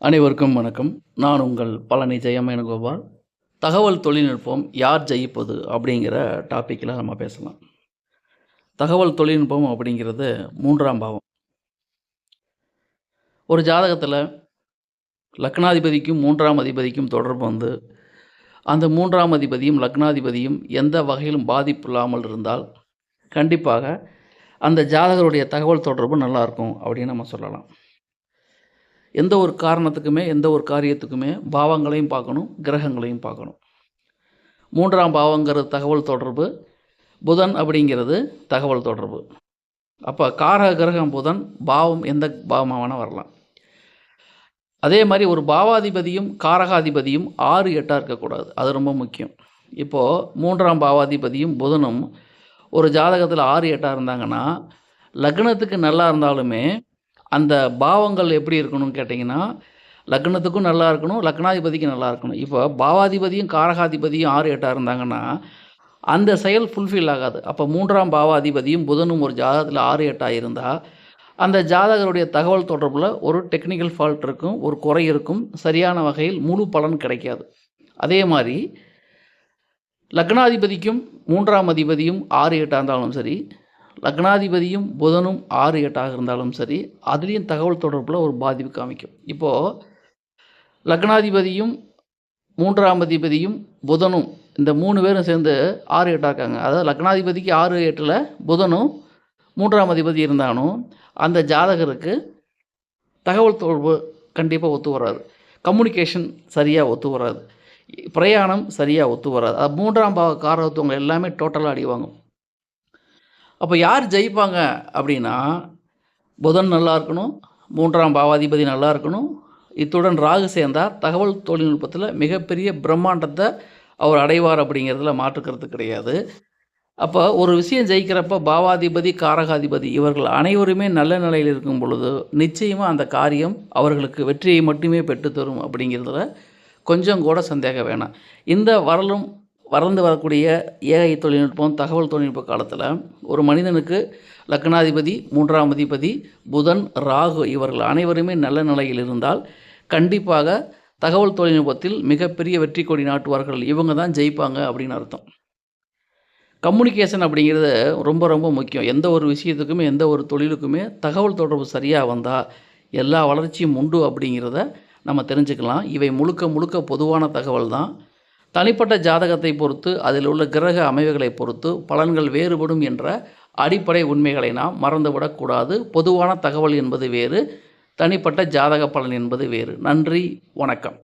அனைவருக்கும் வணக்கம். நான் உங்கள் பழனி ஜெயமேனகோபால். தகவல் தொழில்நுட்பம் யார் ஜெயிப்பது அப்படிங்கிற டாப்பிக்கில் நம்ம பேசலாம். தகவல் தொழில்நுட்பம் அப்படிங்கிறது மூன்றாம் பாவம். ஒரு ஜாதகத்தில் லக்னாதிபதிக்கும் மூன்றாம் அதிபதிக்கும் தொடர்பு வந்து அந்த மூன்றாம் அதிபதியும் லக்னாதிபதியும் எந்த வகையிலும் பாதிப்பு இல்லாமல் இருந்தால் கண்டிப்பாக அந்த ஜாதகருடைய தகவல் தொடர்பு நல்லாயிருக்கும் அப்படின்னு நம்ம சொல்லலாம். எந்த ஒரு காரணத்துக்குமே எந்த ஒரு காரியத்துக்குமே பாவங்களையும் பார்க்கணும் கிரகங்களையும் பார்க்கணும். மூன்றாம் பாவங்கிறது தகவல் தொடர்பு புதன் அப்படிங்கிறது தகவல் தொடர்பு. அப்போ காரக கிரகம் புதன் பாவம் எந்த பாவமாக வேணால் வரலாம். அதே மாதிரி ஒரு பாவாதிபதியும் காரகாதிபதியும் ஆறு எட்டாக இருக்கக்கூடாது. அது ரொம்ப முக்கியம். இப்போது மூன்றாம் பாவாதிபதியும் புதனும் ஒரு ஜாதகத்தில் ஆறு எட்டாக இருந்தாங்கன்னா லக்னத்துக்கு நல்லா இருந்தாலுமே அந்த பாவங்கள் எப்படி இருக்கணும்னு கேட்டிங்கன்னா லக்னத்துக்கும் நல்லா இருக்கணும் லக்னாதிபதிக்கும் நல்லா இருக்கணும். இப்போ பாவாதிபதியும் காரகாதிபதியும் ஆறு எட்டாக இருந்தாங்கன்னா அந்த செயல் ஃபுல்ஃபில் ஆகாது. அப்போ மூன்றாம் பாவாதிபதியும் புதனும் ஒரு ஜாதகத்தில் ஆறு எட்டாக இருந்தால் அந்த ஜாதகருடைய தகவல் தொடர்பில் ஒரு டெக்னிக்கல் ஃபால்ட் இருக்கும் ஒரு குறை இருக்கும் சரியான வகையில் முழு பலன் கிடைக்காது. அதே மாதிரி லக்னாதிபதிக்கும் மூன்றாம் அதிபதியும் ஆறு எட்டாக இருந்தாலும் சரி லக்னாதிபதியும் புதனும் ஆறு எட்டாக இருந்தாலும் சரி அதுலேயும் தகவல் தொடர்பில் ஒரு பாதிப்பு காமிக்கும். இப்போது லக்னாதிபதியும் மூன்றாம் அதிபதியும் புதனும் இந்த மூணு பேரும் சேர்ந்து ஆறு எட்டாக இருக்காங்க. அதாவது லக்னாதிபதிக்கு ஆறு எட்டில் புதனும் மூன்றாம் அதிபதி இருந்தாலும் அந்த ஜாதகருக்கு தகவல் தொடர்பு கண்டிப்பாக ஒத்து வராது. கம்யூனிகேஷன் சரியாக ஒத்து வராது. பிரயாணம் சரியாக ஒத்து வராது. அது மூன்றாம் பாவ காரகத்துவங்க எல்லாமே டோட்டலாக அடிவாங்க அப்போ யார் ஜெயிப்பாங்க அப்படின்னா புதன் நல்லா இருக்கணும் மூன்றாம் பாவாதிபதி நல்லா இருக்கணும். இத்துடன் ராகு சேர்ந்தால் தகவல் தொழில்நுட்பத்தில் மிகப்பெரிய பிரம்மாண்டத்தை அவர் அடைவார் அப்படிங்கிறதுல மாற்றுக்கிறது கிடையாது. அப்போ ஒரு விஷயம் ஜெயிக்கிறப்ப பாவாதிபதி காரகாதிபதி இவர்கள் அனைவருமே நல்ல நிலையில் இருக்கும் பொழுது நிச்சயமாக அந்த காரியம் அவர்களுக்கு வெற்றியை மட்டுமே பெற்றுத்தரும் அப்படிங்கிறதுல கொஞ்சம் கூட சந்தேகம் வேணாம். இந்த வரலும் வளர்ந்து வரக்கூடிய ஏஐ தொழில்நுட்பம் தகவல் தொழில்நுட்ப காலத்தில் ஒரு மனிதனுக்கு லக்னாதிபதி மூன்றாம் அதிபதி புதன் ராகு இவர்கள் அனைவருமே நல்ல நிலையில் இருந்தால் கண்டிப்பாக தகவல் தொழில்நுட்பத்தில் மிகப்பெரிய வெற்றி கொடி நாட்டுவார்கள். இவங்க தான் ஜெயிப்பாங்க அப்படின்னு அர்த்தம். கம்யூனிகேஷன் அப்படிங்கிறது ரொம்ப ரொம்ப முக்கியம். எந்த ஒரு விஷயத்துக்குமே எந்த ஒரு தொழிலுக்குமே தகவல் தொடர்பு சரியாக வந்தால் எல்லா வளர்ச்சியும் உண்டு அப்படிங்கிறத நம்ம தெரிஞ்சுக்கலாம். இவை முழுக்க முழுக்க பொதுவான தகவல் தான். தனிப்பட்ட ஜாதகத்தை பொறுத்து அதில் உள்ள கிரக அமைவுகளை பொறுத்து பலன்கள் வேறுபடும் என்ற அடிப்படை உண்மைகளை நாம் மறந்துவிடக்கூடாது பொதுவான தகவல் என்பது வேறு தனிப்பட்ட ஜாதக பலன் என்பது வேறு. நன்றி வணக்கம்.